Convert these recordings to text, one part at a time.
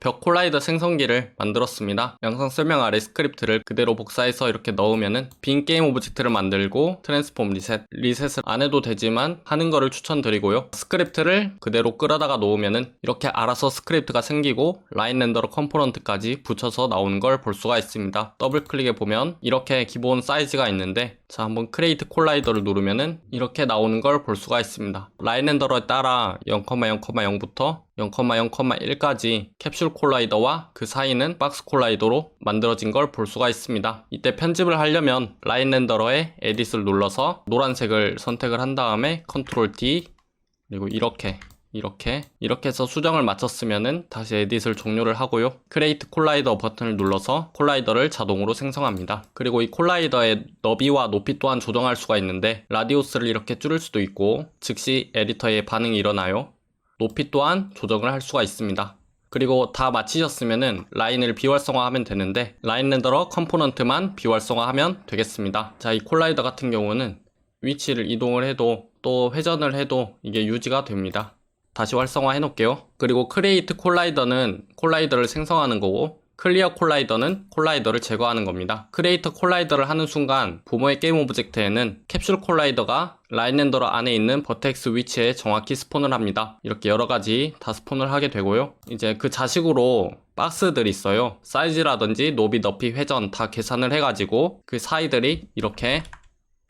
벽 콜라이더 생성기를 만들었습니다. 영상 설명 아래 스크립트를 그대로 복사해서 이렇게 넣으면은 빈 게임 오브젝트를 만들고 트랜스폼 리셋, 리셋을 안 해도 되지만 하는 거를 추천드리고요. 스크립트를 그대로 끌어다가 놓으면은 이렇게 알아서 스크립트가 생기고 라인 렌더러 컴포넌트까지 붙여서 나오는 걸 볼 수가 있습니다. 더블 클릭해 보면 이렇게 기본 사이즈가 있는데 자 한번 크레이트 콜라이더를 누르면은 이렇게 나오는 걸 볼 수가 있습니다. 라인 렌더러에 따라 0,0,0부터 0,0,1까지 캡슐 콜라이더와 그 사이는 박스 콜라이더로 만들어진 걸 볼 수가 있습니다. 이때 편집을 하려면 라인 렌더러에 에딧을 눌러서 노란색을 선택을 한 다음에 컨트롤 D 그리고 이렇게 이렇게 이렇게 해서 수정을 마쳤으면은 다시 에딧을 종료를 하고요. 크레이트 콜라이더 버튼을 눌러서 콜라이더를 자동으로 생성합니다. 그리고 이 콜라이더의 너비와 높이 또한 조정할 수가 있는데 라디우스를 이렇게 줄일 수도 있고 즉시 에디터에 반응이 일어나요. 높이 또한 조정을 할 수가 있습니다. 그리고 다 마치셨으면은 라인을 비활성화하면 되는데 라인 렌더러 컴포넌트만 비활성화하면 되겠습니다. 자, 이 콜라이더 같은 경우는 위치를 이동을 해도 또 회전을 해도 이게 유지가 됩니다. 다시 활성화 해 놓을게요. 그리고 크리에이트 콜라이더는 콜라이더를 생성하는 거고 클리어 콜라이더는 콜라이더를 제거하는 겁니다. 크리에이터 콜라이더를 하는 순간 부모의 게임 오브젝트에는 캡슐 콜라이더가 라인 렌더러 안에 있는 버텍스 위치에 정확히 스폰을 합니다. 이렇게 여러 가지 다 스폰을 하게 되고요. 이제 그 자식으로 박스들이 있어요. 사이즈라든지 높이, 높이, 회전 다 계산을 해가지고 그 사이들이 이렇게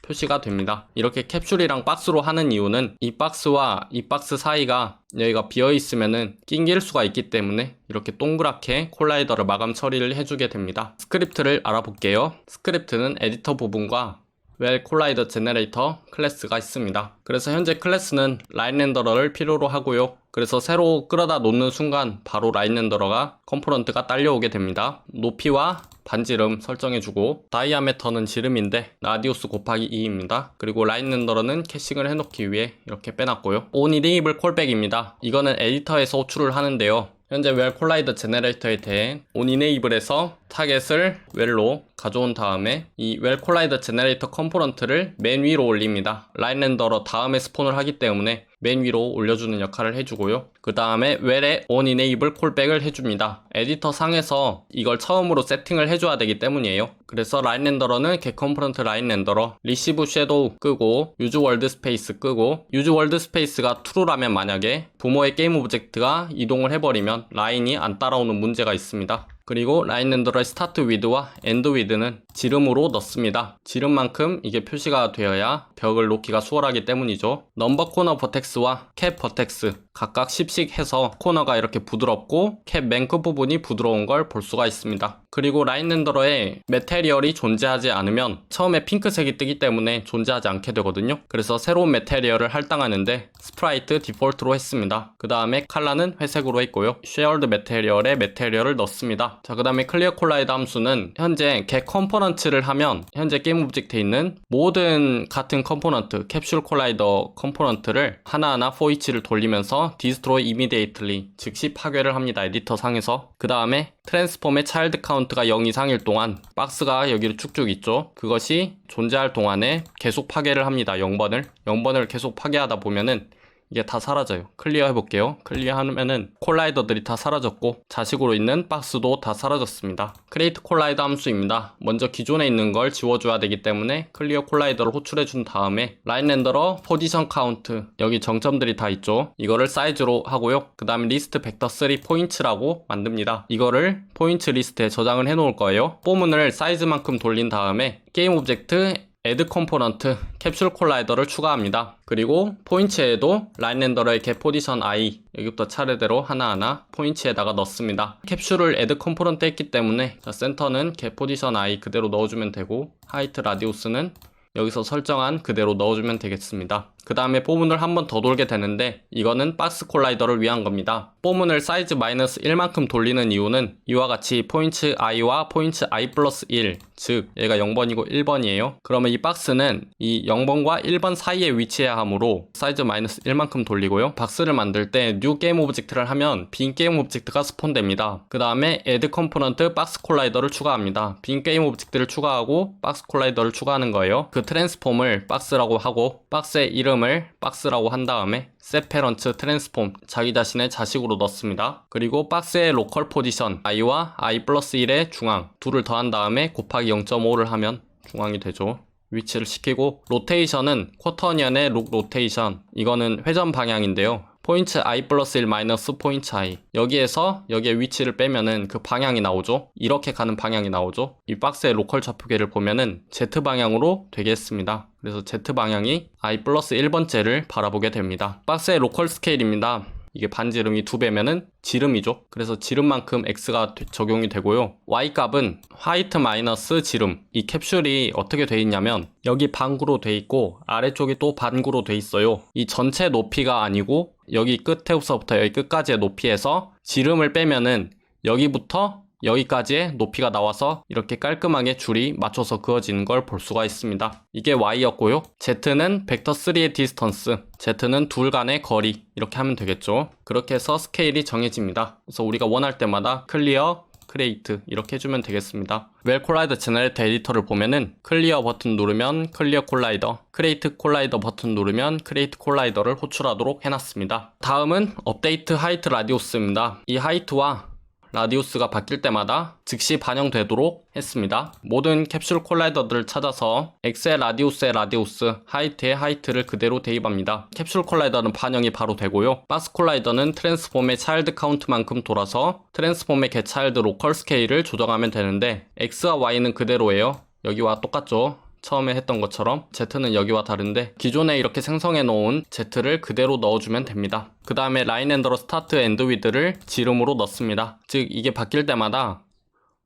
표시가 됩니다. 이렇게 캡슐이랑 박스로 하는 이유는 이 박스와 이 박스 사이가 여기가 비어 있으면은 낑길 수가 있기 때문에 이렇게 동그랗게 콜라이더를 마감 처리를 해주게 됩니다. 스크립트를 알아볼게요. 스크립트는 에디터 부분과 웰 콜라이더 제너레이터 클래스가 있습니다. 그래서 현재 클래스는 라인 렌더러를 필요로 하고요. 그래서 새로 끌어다 놓는 순간 바로 라인 렌더러가 컴포넌트가 딸려오게 됩니다. 높이와 반지름 설정해주고 다이아메터는 지름인데 라디우스 곱하기 2입니다. 그리고 라인 렌더러는 캐싱을 해놓기 위해 이렇게 빼놨고요. enable 콜백입니다. 이거는 에디터에서 호출을 하는데요. 현재 웰 콜라이더 제너레이터에 대해 enable에서 타겟을 웰로 가져온 다음에 이 웰 콜라이더 제너레이터 컴포넌트를 맨 위로 올립니다. 라인 렌더러 다음에 스폰을 하기 때문에 맨 위로 올려주는 역할을 해주고요. 그 다음에 웰에 on enable 콜백을 해줍니다. 에디터 상에서 이걸 처음으로 세팅을 해줘야 되기 때문이에요. 그래서 라인 렌더러는 겟 컴포넌트 라인 렌더러, 리시브 섀도우 끄고 유즈 월드 스페이스 끄고 유즈 월드 스페이스가 true라면 만약에 부모의 게임 오브젝트가 이동을 해버리면 라인이 안 따라오는 문제가 있습니다. 그리고 라인 렌더러의 스타트 위드와 엔드 위드는 지름으로 넣습니다. 지름만큼 이게 표시가 되어야 벽을 놓기가 수월하기 때문이죠. 넘버 코너 버텍스와 캡 버텍스 각각 10씩 해서 코너가 이렇게 부드럽고 캡 맨 끝 부분이 부드러운 걸 볼 수가 있습니다. 그리고 라인 렌더러에 메테리얼이 존재하지 않으면 처음에 핑크색이 뜨기 때문에 존재하지 않게 되거든요. 그래서 새로운 메테리얼을 할당하는데 스프라이트 디폴트로 했습니다. 그 다음에 칼라는 회색으로 했고요. 쉐어드 메테리얼에 메테리얼을 넣습니다. 자, 그 다음에 클리어 콜라이드 함수는 현재 겟 컴포넌트를 하면 현재 게임 오브젝트에 있는 모든 같은 컴포넌트, 캡슐 콜라이더 컴포넌트를 하나하나 포이치를 돌리면서 디스트로이 이미디에이틀리 즉시 파괴를 합니다. 에디터 상에서. 그 다음에 트랜스폼의 차일드 카운트가 0 이상일 동안 박스가 여기로 쭉쭉 있죠. 그것이 존재할 동안에 계속 파괴를 합니다. 0번을. 0번을 계속 파괴하다 보면은 이게 다 사라져요. 클리어 해볼게요. 클리어 하면은 콜라이더들이 다 사라졌고 자식으로 있는 박스도 다 사라졌습니다. 크레이트 콜라이더 함수입니다. 먼저 기존에 있는 걸 지워줘야 되기 때문에 클리어 콜라이더를 호출해준 다음에 라인 렌더러 포지션 카운트 여기 정점들이 다 있죠. 이거를 사이즈로 하고요. 그 다음에 리스트 벡터 3 포인트라고 만듭니다. 이거를 포인트 리스트에 저장을 해놓을 거예요. 포문을 사이즈만큼 돌린 다음에 게임 오브젝트 애드 컴포넌트 캡슐 콜라이더를 추가합니다. 그리고 포인트에도 라인 렌더러의 겟 포지션 i 여기부터 차례대로 하나하나 포인트에다가 넣습니다. 캡슐을 애드 컴포넌트 했기 때문에 자, 센터는 겟 포지션 i 그대로 넣어주면 되고 하이트 라디우스는 여기서 설정한 그대로 넣어주면 되겠습니다. 그 다음에 포문을 한 번 더 돌게 되는데 이거는 박스 콜라이더를 위한 겁니다. 포문을 사이즈 마이너스 1만큼 돌리는 이유는 이와 같이 포인트 i와 포인트 i 플러스 1, 즉 얘가 0번이고 1번이에요. 그러면 이 박스는 이 0번과 1번 사이에 위치해야 하므로 사이즈 마이너스 1만큼 돌리고요. 박스를 만들 때뉴 게임 오브젝트를 하면 빈 게임 오브젝트가 스폰됩니다. 그 다음에 애드 컴포넌트 박스 콜라이더를 추가합니다. 빈 게임 오브젝트를 추가하고 박스 콜라이더를 추가하는 거예요. 그 트랜스폼을 박스라고 하고 박스의 이름을 박스라고 한 다음에 세페런츠 트랜스폼 자기 자신의 자식으로 넣습니다. 그리고 박스의 로컬 포지션 i와 i 플러스 1의 중앙 둘을 더한 다음에 곱하기 0.5를 하면 중앙이 되죠. 위치를 시키고 로테이션은 쿼터니언의 룩 로테이션 이거는 회전 방향인데요. 포인트 i 플러스 1 마이너스 포인트 i 여기에서 여기에 위치를 빼면은 그 방향이 나오죠 이렇게 가는 방향이 나오죠 이 박스의 로컬 좌표계를 보면은 z 방향으로 되겠습니다 그래서 z 방향이 i 플러스 1번째를 바라보게 됩니다 박스의 로컬 스케일입니다 이게 반지름이 두 배면은 지름이죠. 그래서 지름만큼 x가 되- 적용이 되고요. y 값은 화이트 마이너스 지름. 이 캡슐이 어떻게 돼 있냐면 여기 반구로 돼 있고 아래쪽이 또 반구로 돼 있어요. 이 전체 높이가 아니고 여기 끝에서부터 여기 끝까지의 높이에서 지름을 빼면은 여기부터 여기까지의 높이가 나와서 이렇게 깔끔하게 줄이 맞춰서 그어지는 걸 볼 수가 있습니다. 이게 y였고요. z는 벡터 3의 디스턴스, z는 둘 간의 거리 이렇게 하면 되겠죠. 그렇게 해서 스케일이 정해집니다. 그래서 우리가 원할 때마다 클리어, 크레이트 이렇게 해주면 되겠습니다. 웰 콜라이더 제너레이터 에디터를 보면은 클리어 버튼 누르면 클리어 콜라이더, 크레이트 콜라이더 버튼 누르면 크레이트 콜라이더를 호출하도록 해놨습니다. 다음은 업데이트 하이트 라디우스입니다. 이 하이트와 라디우스가 바뀔 때마다 즉시 반영되도록 했습니다. 모든 캡슐 콜라이더들을 찾아서 X의 라디우스의 라디우스, 하이트의 하이트를 그대로 대입합니다. 캡슐 콜라이더는 반영이 바로 되고요. 박스 콜라이더는 트랜스폼의 차일드 카운트만큼 돌아서 트랜스폼의 겟 차일드 로컬 스케일을 조정하면 되는데 X와 Y는 그대로예요. 여기와 똑같죠. 처음에 했던 것처럼 Z는 여기와 다른데 기존에 이렇게 생성해 놓은 Z를 그대로 넣어주면 됩니다. 그 다음에 라인 앤더러 스타트 앤드 위드를 지름으로 넣습니다. 즉 이게 바뀔 때마다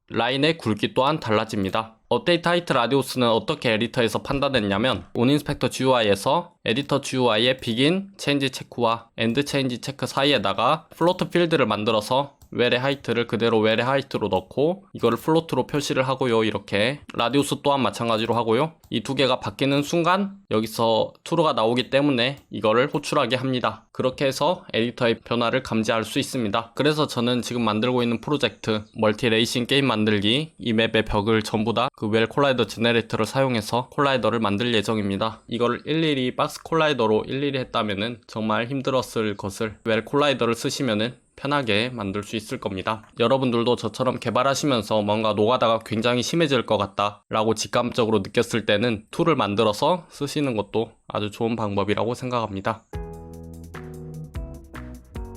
라인의 굵기 또한 달라집니다. 업데이트 하이트 라디우스는 어떻게 에디터에서 판단했냐면 온인스펙터 GUI에서 에디터 GUI의 begin, change 체크와 end change 체크 사이에다가 플로트 필드를 만들어서 웰의 하이트를 그대로 웰의 하이트로 넣고 이거를 플로트로 표시를 하고요 이렇게. 라디우스 또한 마찬가지로 하고요. 이 두 개가 바뀌는 순간 여기서 true가 나오기 때문에 이거를 호출하게 합니다. 그렇게 해서 에디터의 변화를 감지할 수 있습니다. 그래서 저는 지금 만들고 있는 프로젝트 멀티 레이싱 게임 만들기 이 맵의 벽을 전부 다 그 웰 콜라이더 제네레이터를 사용해서 콜라이더를 만들 예정입니다. 이거를 일일이 박스 콜라이더로 일일이 했다면은 정말 힘들었을 것을 웰 콜라이더를 쓰시면은 편하게 만들 수 있을 겁니다. 여러분들도 저처럼 개발하시면서 뭔가 노가다가 굉장히 심해질 것 같다 라고 직감적으로 느꼈을 때는 툴을 만들어서 쓰시는 것도 아주 좋은 방법이라고 생각합니다.